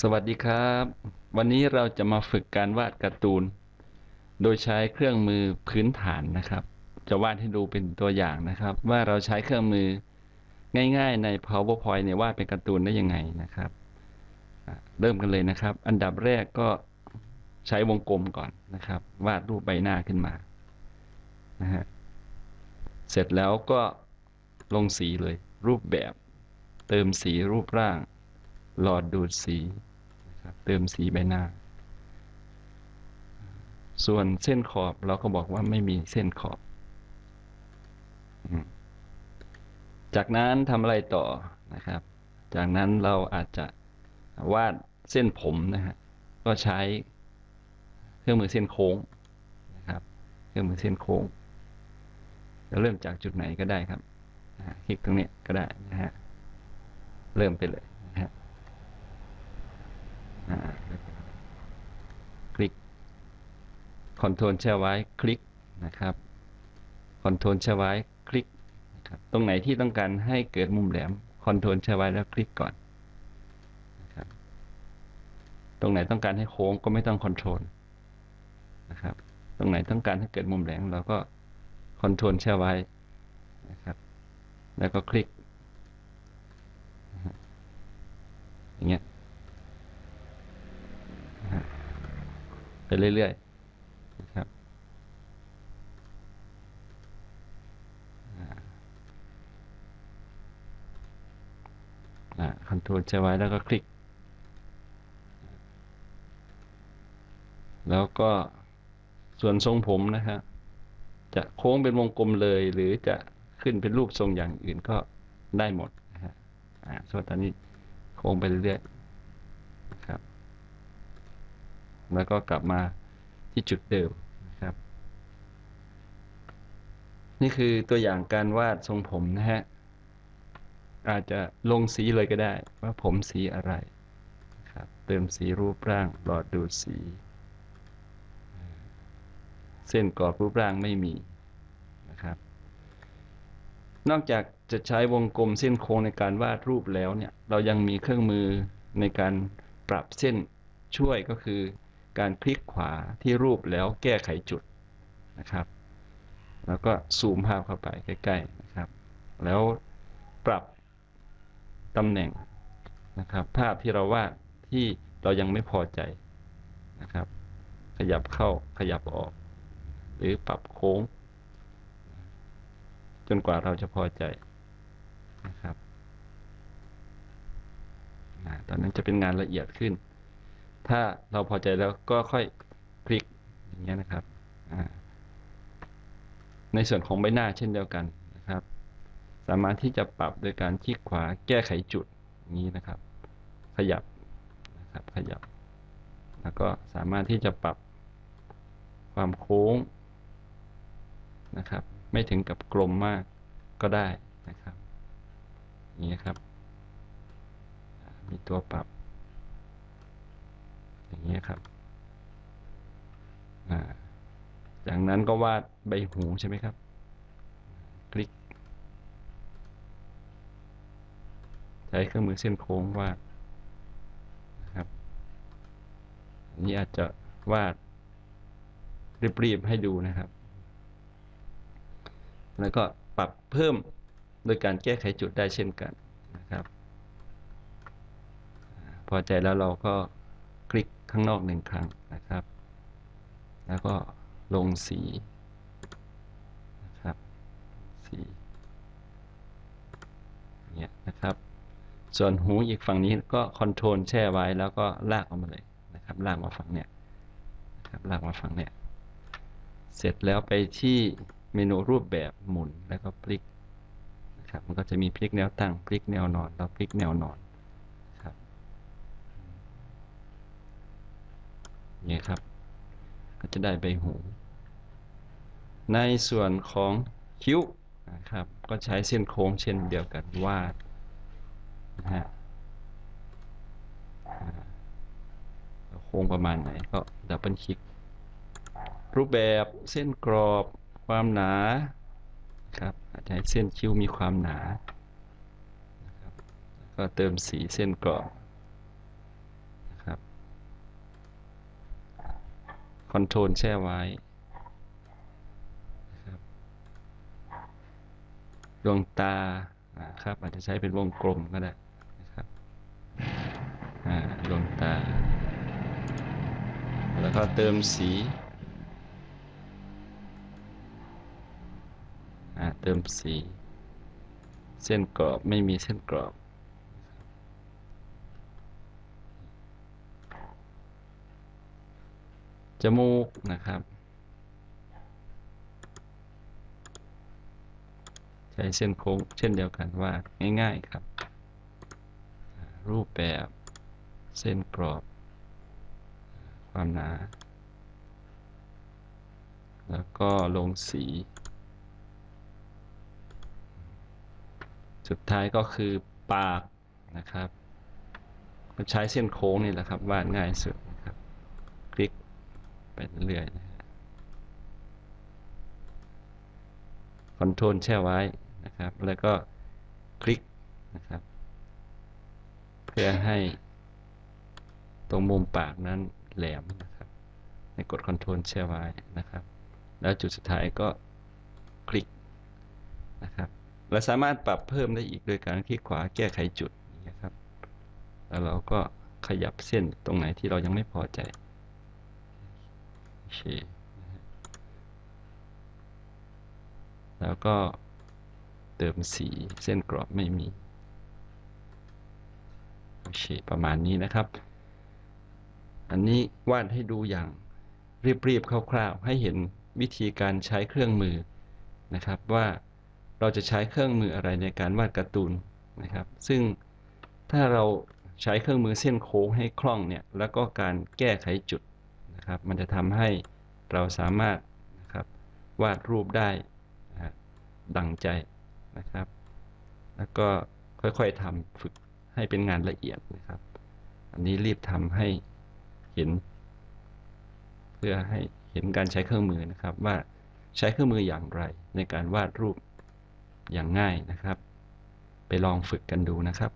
สวัสดีครับ วันนี้เราจะมาฝึกการวาดการ์ตูน โดยใช้เครื่องมือพื้นฐานนะครับ จะวาดให้ดูเป็นตัวอย่างนะครับ ว่าเราใช้เครื่องมือง่ายๆใน PowerPoint เนี่ยวาดเป็นการ์ตูนได้ยังไงนะครับ เริ่มกันเลยนะครับ อันดับแรกก็ใช้วงกลมก่อนนะครับ วาดรูปใบหน้าขึ้นมานะฮะเสร็จแล้วก็ลงสีเลย รูปแบบ เติมสีรูปร่าง หลอดดูดสีนะครับเติมสีใบหน้า ส่วนเส้นขอบเราก็บอกว่าไม่มีเส้นขอบ จากนั้นทำอะไรต่อนะครับ จากนั้นเราอาจจะวาดเส้นผมนะฮะก็ใช้เครื่องมือเส้นโค้งนะครับเครื่องมือเส้นโค้งจะเริ่มจากจุดไหนก็ได้ครับคลิกตรงนี้ก็ได้นะฮะ เริ่มไปเลยนะฮะ อ่าคลิก คอนโทรลแช่ไว้คลิกนะครับคอนโทรลแช่ไว้คลิกนะครับตรงไหนที่ต้องการให้เกิดมุมแหลมคอนโทรลแช่ไว้แล้วคลิกก่อนนะครับตรงไหนต้องการให้โค้งก็ไม่ต้องคอนโทรลนะครับตรงไหนต้องการให้เกิดมุมแหลมเราก็คอนโทรลแช่ไว้นะครับแล้วก็คลิกอย่างเงี้ยไปเรื่อยๆนะครับคอนโทรลใช้ไว้แล้วก็คลิก แล้วก็ส่วนทรงผมนะครับจะโค้งเป็นวงกลมเลย หรือจะขึ้นเป็นรูปทรงอย่างอื่นก็ได้หมดนะฮะอ่าส่วนตอนนี้โค้งไปเรื่อยๆนะครับ แล้วก็กลับมาที่จุดเดิมนะครับ นี่คือตัวอย่างการวาดทรงผมนะฮะ อาจจะลงสีเลยก็ได้ ว่าผมสีอะไรครับเติมสีรูปร่างหลอดดูดสี เส้นกรอบรูปร่างไม่มีนะครับ นอกจากจะใช้วงกลมเส้นโค้งในการวาดรูปแล้วเนี่ยเรายังมีเครื่องมือในการปรับเส้นช่วยก็คือการคลิกขวาที่รูปแล้วแก้ไขจุดนะครับ แล้วก็ซูมภาพเข้าไปใกล้ๆนะครับ แล้วปรับ ตำแหน่งนะครับ ภาพที่เราวาดที่เรายังไม่พอใจนะครับ ขยับเข้าขยับออก หรือปรับโค้ง จนกว่าเราจะพอใจนะครับตอนนั้นจะเป็นงานละเอียดขึ้น ถ้าเราพอใจแล้วก็ค่อยคลิกอย่างเงี้ยนะครับ ในส่วนของใบหน้าเช่นเดียวกัน สามารถที่จะปรับโดยการคลิกขวาแก้ไขจุดนี้นะครับ ขยับนะครับขยับ แล้วก็สามารถที่จะปรับความโค้งนะครับ ไม่ถึงกับกลมมากก็ได้นะครับอย่นี้ครับ มีตัวปรับ อย่างนี้ครับจากนั้นก็วาดใบหูใช่ไหมครับ คลิก ใช้เครื่องมือเส้นโค้งวาดนะครับอันนี้อาจจะวาดเรียบๆให้ดูนะครับ แล้วก็ปรับเพิ่มโดยการแก้ไขจุดได้เช่นกันนะครับ พอใจแล้วเราก็คลิกข้างนอกหนึ่งครั้งนะครับ แล้วก็ลงสีนะครับสีเนี่ยนะครับ ส่วนหูอีกฝั่งนี้ก็คอนโทรลแช่ไว้แล้วก็ลากออกมาเลยนะครับ ลากมาฝั่งเนี้ยนะครับลากมาฝั่งเนี้ยเสร็จแล้วไปที่เมนูรูปแบบหมุนแล้วก็พลิกนะครับ มันก็จะมีพลิกแนวตั้งพลิกแนวนอน แล้วพลิกแนวนอนครับนี่ครับ ก็จะได้ใบหู ในส่วนของคิ้วนะครับ ก็ใช้เส้นโค้งเช่นเดียวกันวาด นะฮะโค้งประมาณไหนก็ดับเบิลคลิก รูปแบบเส้นกรอบความหนาครับอาจจะให้เส้นคิ้วมีความหนานะครับก็เติมสีเส้นกรอบนะครับคอนโทรลแช่ไว้ดวงตาครับอาจจะใช้เป็นวงกลมก็ได้ ดวงตาแล้วก็เติมสีอ่าเติมสี เส้นกรอบไม่มีเส้นกรอบจมูกนะครับ ใช้เส้นโค้งเช่นเดียวกันวาดง่าย ๆ ครับ รูปแบบ เส้นกรอบ ความหนา แล้วก็ลงสี สุดท้ายก็คือปากนะครับใช้เส้นโค้งนี่แหละครับ วาดง่ายสุดนะครับ คลิกไปเรื่อยนะคอนโทรลแช่ไว้นะครับ แล้วก็คลิกนะครับ เพื่อให้ ตรงมุมปากนั้นแหลมนะครับ ในกดคอนโทรลแช่ไว้นะครับ แล้วจุดสุดท้ายก็คลิกนะครับเราสามารถปรับเพิ่มได้อีกโดยการคลิกขวาแก้ไขจุดนะครับ แล้วเราก็ขยับเส้นตรงไหนที่เรายังไม่พอใจโอเคแล้วก็เติมสีเส้นกรอบไม่มีโอเคประมาณนี้นะครับ อันนี้วาดให้ดูอย่างรีบๆคร่าวๆ ให้เห็นวิธีการใช้เครื่องมือนะครับ ว่าเราจะใช้เครื่องมืออะไรในการวาดการ์ตูนนะครับ ซึ่งถ้าเราใช้เครื่องมือเส้นโค้งให้คล่องเนี่ยแล้วก็การแก้ไขจุดนะครับ มันจะทำให้เราสามารถนะครับวาดรูปได้ดังใจนะครับ แล้วก็ค่อยๆทำฝึกให้เป็นงานละเอียดนะครับ อันนี้รีบทำให้ เห็น เพื่อให้เห็นการใช้เครื่องมือนะครับ ว่าใช้เครื่องมืออย่างไร ในการวาดรูปอย่างง่ายนะครับ ไปลองฝึกกันดูนะครับ